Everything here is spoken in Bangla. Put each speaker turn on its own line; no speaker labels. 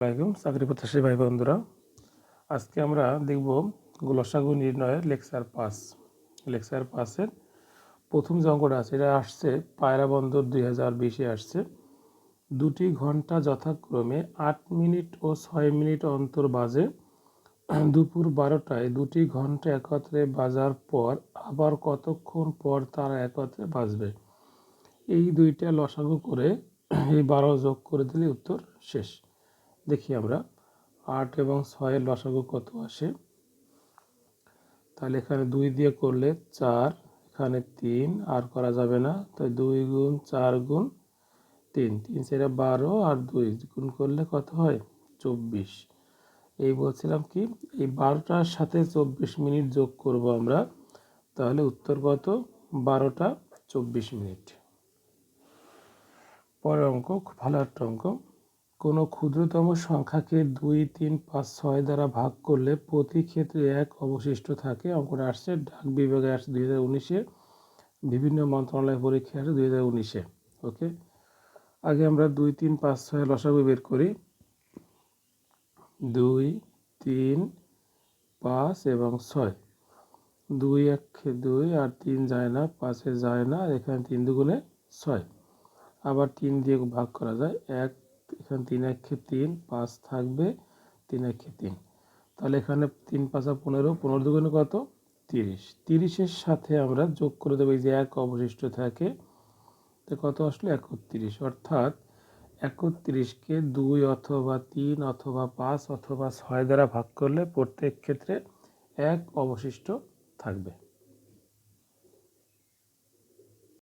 আসসালামাইকুম চাকরি প্রত্যাশী ভাই বন্ধুরা আজকে আমরা দেখব লসাগু নির্ণয়ের লেকচার পাস লেকচার পাসের প্রথম যে অঙ্কটা আছে, এটা আসছে পায়রা বন্দর দুই হাজার বিশে আসছে। দুটি ঘণ্টা যথাক্রমে আট মিনিট ও ছয় মিনিট অন্তর বাজে। দুপুর বারোটায় দুটি ঘণ্টা একত্রে বাজার পর আবার কতক্ষণ পর তারা একত্রে বাজবে? এই দুইটা লসাগু করে এই বারো যোগ করে দিলে উত্তর শেষ। দেখি আমরা। আট এবং ছয়ের লসাগু কত আসে? তাহলে এখানে দুই দিয়ে করলে চার, এখানে তিন, আর করা যাবে না। তাই দুই গুণ চার গুণ তিন। তিন সেটা বারো আর দুই গুণ করলে কত হয়? চব্বিশ। এই বলছিলাম কি, এই বারোটার সাথে চব্বিশ মিনিট যোগ করব আমরা, তাহলে উত্তর কত? বারোটা চব্বিশ মিনিট। পরের অঙ্ক, খুব ভালো একটা অঙ্ক। কোনো ক্ষুদ্রতম সংখ্যাকে দুই, তিন, পাঁচ, ছয় দ্বারা ভাগ করলে প্রতি ক্ষেত্রে এক অবশিষ্ট থাকে। অঙ্কটা আসছে ডাক বিভাগে আসছে দুই হাজার উনিশে। বিভিন্ন মন্ত্রণালয় পরীক্ষা আসছে দুই হাজার উনিশে। ওকে? আগে আমরা দুই, তিন, পাঁচ, ছয় লসাগু বের করি। দুই, তিন, পাঁচ এবং ছয়। দুই এক দুই আর তিন যায় না, পাঁচে যায় না এখানে তিন দুগুণে ছয়। আবার তিন দিয়ে ভাগ করা যায়। এক এখানে তিন একে তিন, পাঁচ থাকবে তিন একে তিন। তাহলে এখানে তিন, পাঁচা পনেরো পনেরো দুগুণে কত? তিরিশ। তিরিশের সাথে আমরা যোগ করে দেবো, এই যে এক অবশিষ্ট থাকে, তো কত আসলো? একত্রিশ। অর্থাৎ একত্রিশকে দুই অথবা তিন অথবা পাঁচ অথবা ছয় দ্বারা ভাগ করলে প্রত্যেক ক্ষেত্রে এক অবশিষ্ট থাকবে।